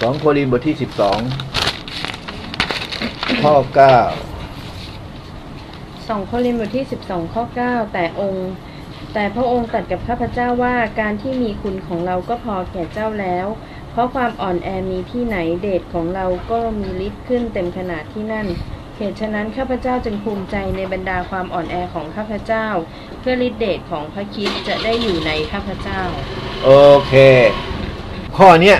สองโครินธ์บทที่สิบสองข้อเก้าสองโครินธ์บทที่12ข้อ9แต่องค์แต่พระองค์ตรัสกับข้าพเจ้าว่าการที่มีคุณของเราก็พอแก่เจ้าแล้ว เพราะความอ่อนแอมีที่ไหนเดชของเราก็มีฤทธิ์ขึ้นเต็มขนาดที่นั่น เหตุฉะนั้นข้าพเจ้าจึงภูมิใจในบรรดาความอ่อนแอของข้าพเจ้า เพื่อฤทธิเดชของพระคริดจะได้อยู่ในข้าพเจ้า โอเค ข้อเนี้ย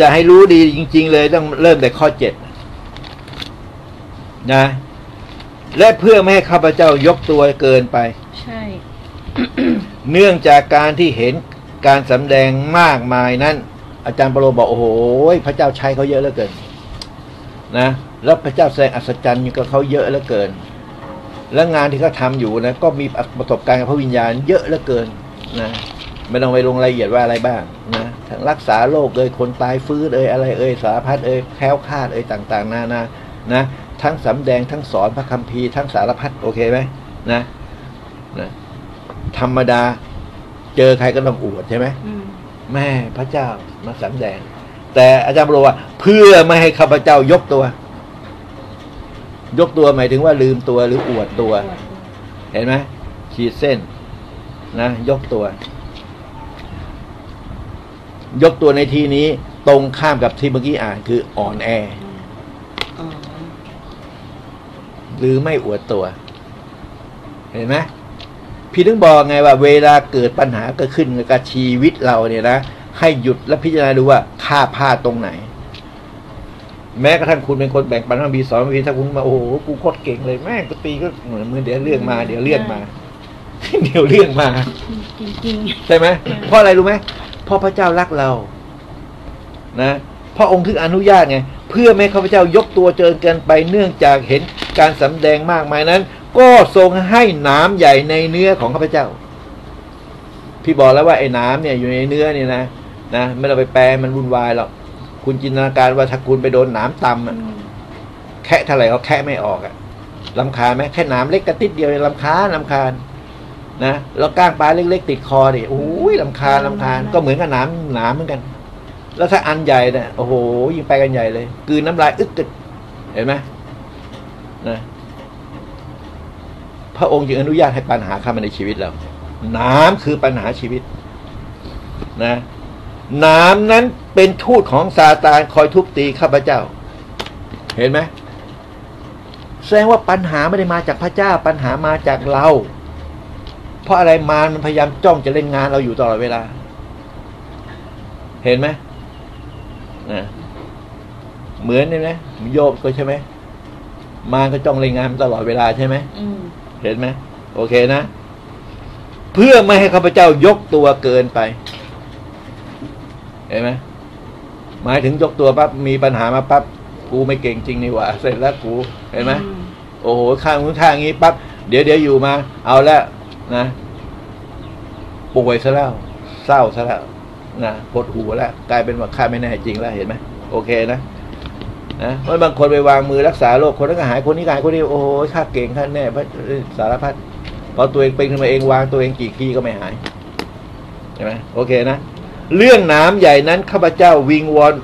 จะให้รู้ดีจริง ๆ เลยต้องเริ่มแต่ข้อเจ็ดนะ และเพื่อไม่ให้ข้าพเจ้ายกตัวเกินไป ใช่ เนื่องจากการที่เห็นการสำแดงมากมายนั้น อาจารย์ปโรบอกโอ้โหพระเจ้าใช้เขาเยอะเหลือเกิน นะแล้วพระเจ้าแสดงอัศจรรย์กับเขาเยอะเหลือเกิน และงานที่เขาทาอยู่นะ ก็มีประสบการณ์กับพระวิญญาณเยอะเหลือเกินนะ ไม่ต้องไปลงรายละเอียดว่าอะไรบ้างนะทั้งรักษาโรคเอ่ยคนตายฟื้นเอ่ยอะไรเอ่ยสารพัดเอ่ยแคล้วคลาดเอ่ยต่างๆนานานะทั้งสำแดงทั้งสอนพระคัมภีร์ทั้งสารพัดโอเคไหมนะนะธรรมดาเจอใครก็ต้องอวดใช่ไหมอืมแม่พระเจ้ามาสำแดง แต่อาจารย์บอกว่าเพื่อไม่ให้ข้าพเจ้ายกตัว ยกตัวหมายถึงว่าลืมตัวหรืออวดตัว เห็นไหมขีดเส้น นะ ยกตัว ยกตัวในที่นี้ตรงข้ามกับที่เมื่อกี้อ่านคืออ่อนแออ๋อหรือไม่อวดตัว เห็นไหมพี่ถึงบอกไงว่าเวลาเกิดปัญหาเกิดขึ้นกับชีวิตเราเนี่ยนะให้หยุดและพิจารณาดูว่าค่าพลาดตรงไหน แม้กระทั่งคุณเป็นคนแบ่งปันพระบีสอนพระบีถ้าคุณมาโอ้โหกูโคตรเก่งเลยแม่งก็ตีก็เหมือนมือเดี๋ยวเรื่องมา เดี๋ยวเรื่องมา เดี๋ยวเรื่องมาจริงใช่ไหมเพราะอะไรรู้ไหม เพราะพระเจ้ารักเรา นะพระองค์ถึงอนุญาตไง เพื่อไม่ให้ข้าพเจ้ายกตัวเจินเกินไปเนื่องจากเห็นการสำแดงมากมายนั้น ก็ทรงให้หน้ำใหญ่ในเนื้อของข้าพเจ้า พี่บอกแล้วว่าไอ้น้ำเนี่ยอยู่ในเนื้อเนี่ยนะนะไม่ต้องไปแปลมันวุ่นวายหรอกคุณจินตนาการว่าถ้าคุณไปโดนหนามตำๆอะอืมแคะเท่าไหร่ก็แคะไม่ออกอะลำคาญไหมแค่หนามเล็กกระติดเดียวลำคาญลำคาญนะแล้วก้างปลาเล็กๆติดคอดิโอ้ย ลำคาญลำคาญก็เหมือนกับหนามหนามเหมือนกัน แล้วถ้าอันใหญ่เนี่ยโอ้โหยิ่งไปกันใหญ่เลยกลืนน้ำลายอึกกึกเห็นไหมนะพระองค์จึงอนุญาตให้ปัญหาเข้ามาในชีวิตเราน้ำคือปัญหาชีวิต นะน้ำนั้นเป็นทูตของซาตานคอยทุบตีข้าพเจ้า เห็นไหมแสดงว่าปัญหาไม่ได้มาจากพระเจ้า ปัญหามาจากเรา เพราะอะไรมารมันพยายามจ้องจะเล่นงานเราอยู่ตลอดเวลา เห็นไหมนะเหมือนนี่ไหมโยบก็ใช่ไหมมารก็จ้องเล่นงานมันตลอดเวลาใช่ไหมอืมเห็นไหมโอเคนะ เพื่อไม่ให้ข้าพเจ้ายกตัวเกินไป เห็นไหมหมายถึงยกตัวปั๊บมีปัญหามาปั๊บกูไม่เก่งจริงนี่หว่า เสร็จแล้วกูเห็นไหมอืโอ้โหข้างนู้นข้างนี้ปั๊บเดี๋ยวเดี๋ยวอยู่มา เอาแล้ว นะป่วยซะแล้ว เศร้าซะแล้วนะปวดหัวแล้วกลายเป็นว่าข้าไม่แน่จริงแล้วเห็นไหมโอเคนะนะเพราะบางคนไปวางมือรักษาโรคคนนั้นก็หายคนนี้ก็หายคนนี้โอ้โหข้าเก่งข้าแน่พระสารพัดพอตัวเองเป็นขึ้นมาเองวางตัวเองกี่ทีก็ไม่หายใช่ไหมโอเคนะเรื่องน้ำใหญ่นั้นข้าพเจ้าวิงวอน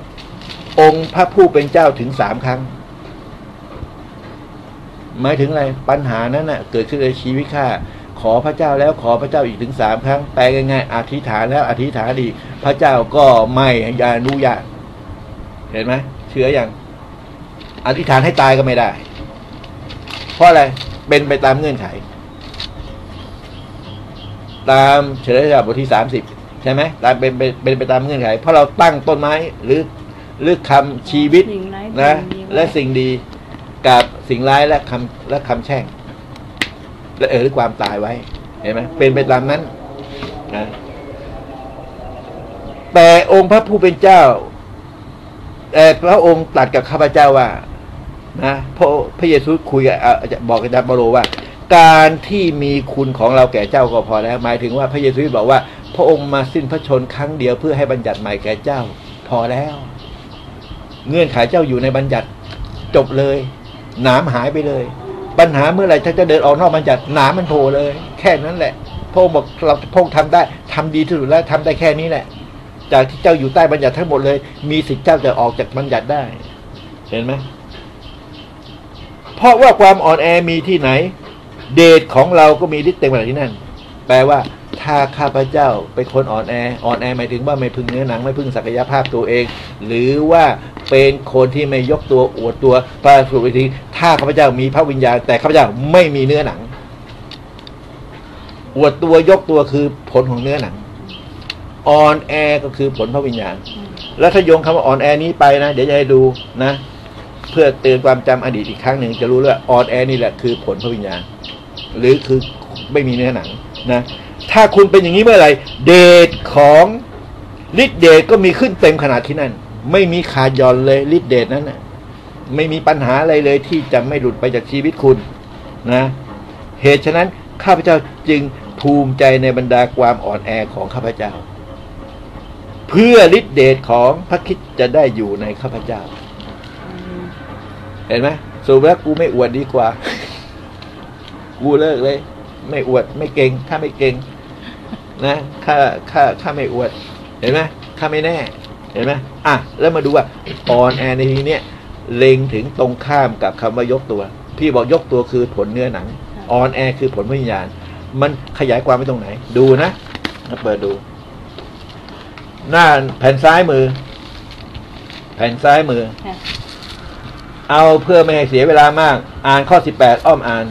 องค์พระผู้เป็นเจ้าถึงสามครั้งหมายถึงอะไรปัญหานั้นน่ะ เกิดขึ้นในชีวิตข้า ขอพระเจ้าแล้วขอพระเจ้าอีกถึงสามครั้งแปลง่ายๆอธิษฐานแล้วอธิษฐานดีกพระเจ้าก็ไม่ยานุญาตเห็นไหมเชื่ออย่างอธิษฐานให้ตายก็ไม่ได้ เพราะอะไรเป็นไปตามเงื่อนไข ตามเฉลยจากบทที่สามสิบใช่ไหมตามเป็นเป็นเป็นไปตามเงื่อนไข เพราะเราตั้งต้นไม้หรือหรือคำชีวิตสิ่งร้ายนะสิ่งดีและสิ่งดีกับสิ่งร้ายและคำและคำแช่ง และเออหรือความตายไว้ เห็นไหมเป็นไปตามนั้นนะแต่องค์พระผู้เป็นเจ้า แต่พระองค์ตรัสกับข้าพเจ้าว่า นะพระพระเยซูคุยกับอะจะบอกกับอาจารย์เปาโลว่า การที่มีคุณของเราแก่เจ้าก็พอแล้ว หมายถึงว่าพระเยซูบอกว่า พระองค์มาสิ้นพระชนครั้งเดียวเพื่อให้บัญญัติใหม่แก่เจ้า พอแล้ว เงื่อนไขเจ้าอยู่ในบัญญัติจบเลย หนามหายไปเลย ปัญหาเมื่อไหร่ถ้าจะเดินออกนอกบัญญัติหนามันโผล่เลย แค่นั้นแหละพระองค์บอกเราพระองค์ทำได้ทำดีที่สุดแล้วทำได้แค่นี้แหละ จากที่เจ้าอยู่ใต้บัญญัติทั้งหมดเลย มีสิทธิ์เจ้าจะออกจากบัญญัติได้ เห็นไหมเพราะว่าความอ่อนแอมีที่ไหน เดชของเราก็มีฤทธิ์เต็มขนาดที่นั่น แปลว่าถ้าข้าพเจ้าเป็นคนอ่อนแอ อ่อนแอหมายถึงว่าไม่พึ่งเนื้อหนังไม่พึ่งศักยภาพตัวเอง หรือว่า เป็นคนที่ไม่ยกตัวอวดตัวพระสุวิธีถ้าข้าพเจ้ามีพระวิญญาณแต่ข้าพเจ้าไม่มีเนื้อหนัง อวดตัวยกตัวคือผลของเนื้อหนังอ่อนแอก็คือผลพระวิญญาณ แล้วถ้าโยงคำว่าอ่อนแอนี้ไปนะ เดี๋ยวจะให้ดูนะ เพื่อเตือนความจำอดีตอีกครั้งหนึ่งจะรู้เลยว่าอ่อนแอนี่แหละคือผลพระวิญญาณ หรือคือไม่มีเนื้อหนังนะ ถ้าคุณเป็นอย่างนี้เมื่อไหร่เดชของฤทธิเดชก็มีขึ้นเต็มขนาดที่นั่น ไม่มีขาดหย่อนเลยฤทธิเดชนั้นนะไม่มีปัญหาอะไรเลยที่จะไม่หลุดไปจากชีวิตคุณนะ เหตุฉะนั้นข้าพเจ้าจึงภูมิใจในบรรดาความอ่อนแอของข้าพเจ้า เพื่อฤทธิเดชของพระคิดจะได้อยู่ในข้าพเจ้า เห็นไหมสูบแล้วกูไม่อวดดีกว่า กูเลิกเลย ไม่อวดไม่เก่งข้าไม่เก่ง นะข้าข้าข้าไม่อวด เห็นไหมข้าไม่แน่ เห็นไหมอะแล้วมาดูว่าออนแอในทีเนี้ยเล็งถึงตรงข้ามกับคำว่ายกตัว พี่บอกยกตัวคือผลเนื้อหนังออนแอคือผลวิญญาณ มันขยายความไปตรงไหน ดูนะมาเปิดดู หน้าแผ่นซ้ายมือ แผ่นซ้ายมือค่ะเอาเพื่อไม่ให้เสียเวลามาก อ่านข้อสิบแปดอ้อมอ่าน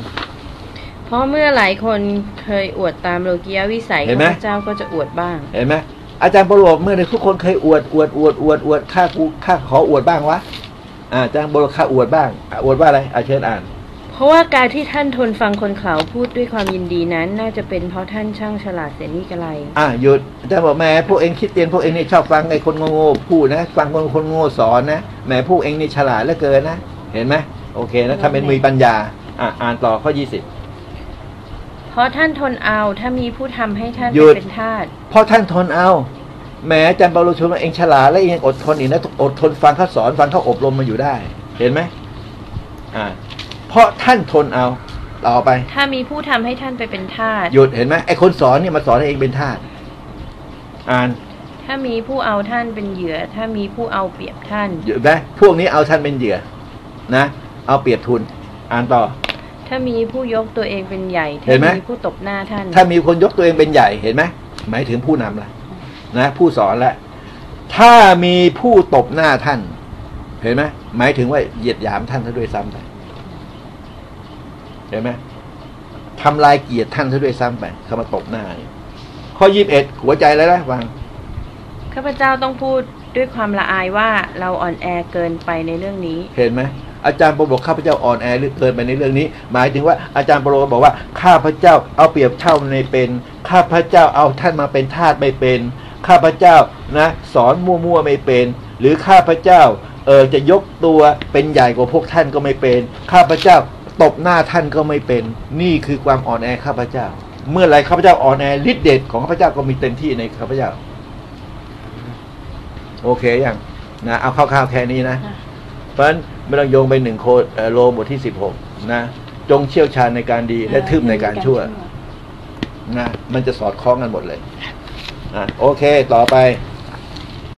เพราะเมื่อหลายคนเคยอวดตามโลกียวิสัยเห็นไหมข้าพเจ้าก็จะอวดบ้าง เห็นไหม อาจารย์บรบอกเมื่อใดทุกคนเคยอวดอวดอวดอวดอวดข้ากูข้าขออวดบ้างวะอ่าอาจารย์บรบอกข้าอวดบ้างอะอวดว่าอะไรอาเชิญอ่าน เพราะว่าการที่ท่านทนฟังคนเขาพูดด้วยความยินดีนั้น น่าจะเป็นเพราะท่านช่างฉลาดเสียนี่กระไรอ่าหยุดอาจารย์บอกแหม่พวกเองคิดเตียนพวกเองนี่ชอบฟังไอ้คนโง่ๆพูดนะฟังคนคนโง่สอนนะแหมพวกเองนี่ฉลาดเหลือเกินนะเห็นไหมโอเคนะถ้าเป็นมือปัญญาอ่าอ่านต่อข้อยี่สิบ เพราะท่านทนเอาถ้ามีผู้ทำให้ท่านหยุด เป็นทาสเพราะท่านทนเอาแหมอาจารย์เปาโลชมว่าเองฉลาดและเองยังอดทนอีกนะอดทนฟังเขาสอนฟังเขาอบรมมาอยู่ได้ เห็นไหมอ่า เพราะท่านทนเอาต่อไป ถ้ามีผู้ทำให้ท่านไปเป็นทาสหยุดเห็นไหมไอ้คนสอนเนี่ยมาสอนให้เองเป็นทาสอ่านถ้ามีผู้เอาท่านเป็นเหยื่อ ถ้ามีผู้เอาเปรียบท่านหยุดไหมพวกนี้เอาท่านเป็นเหยื่อนะเอาเปรียบทุน อ่านต่อ ถ้ามีผู้ยกตัวเองเป็นใหญ่เห็ถ้านไหม มีผู้ตบหน้าท่าน ถ้ามีคนยกตัวเองเป็นใหญ่เห็นไหมหมายถึงผู้นำละนะผู้สอนละถ้ามีผู้ตบหน้าท่าน เห็นไหมหมายถึงว่าเหยียดหยามท่านซะด้วยซ้ำไปเห็นไหมทำลายเกียรติท่านซะด้วยซ้ำไปเขามาตบหน้าเนี่ยข้อยี่สิบเอ็ดหัวใจแล้วนะวางข้าพเจ้าต้องพูดด้วยความละอายว่าเราอ่อนแอเกินไปในเรื่องนี้ เห็นไหม อาจารย์โปรบอกข้าพเจ้าอ่อนแอหลือเกินไปในเรื่องนี้ หมายถึงว่าอาจารย์โปรบอกว่าข้าพเจ้าเอาเปรียบเท่าในเป็น ข้าพเจ้าเอาท่านมาเป็นทาสไม่เป็น ข้าพเจ้านะสอนมั่วๆไม่เป็น หรือข้าพเจ้าเออจะยกตัวเป็นใหญ่กว่าพวกท่านก็ไม่เป็น ข้าพเจ้าตบหน้าท่านก็ไม่เป็น นี่คือความอ่อนแอข้าพเจ้า เมื่อไรข้าพเจ้าอ่อนแอฤทธิ์เดชของข้าพเจ้าก็มีเต็มที่ในข้าพเจ้า โอเคยังนะเอาคร่าวๆแค่นี้นะ ราะฉะนั้นไม่ต้องโยงไปหนึ่งโคดเอ่อโลบทที่สิบหกนะ จงเชี่ยวชาญในการดีและทึ่มในการชั่วนะมันจะสอดคล้องกันหมดเลยอะโอเค ต่อไป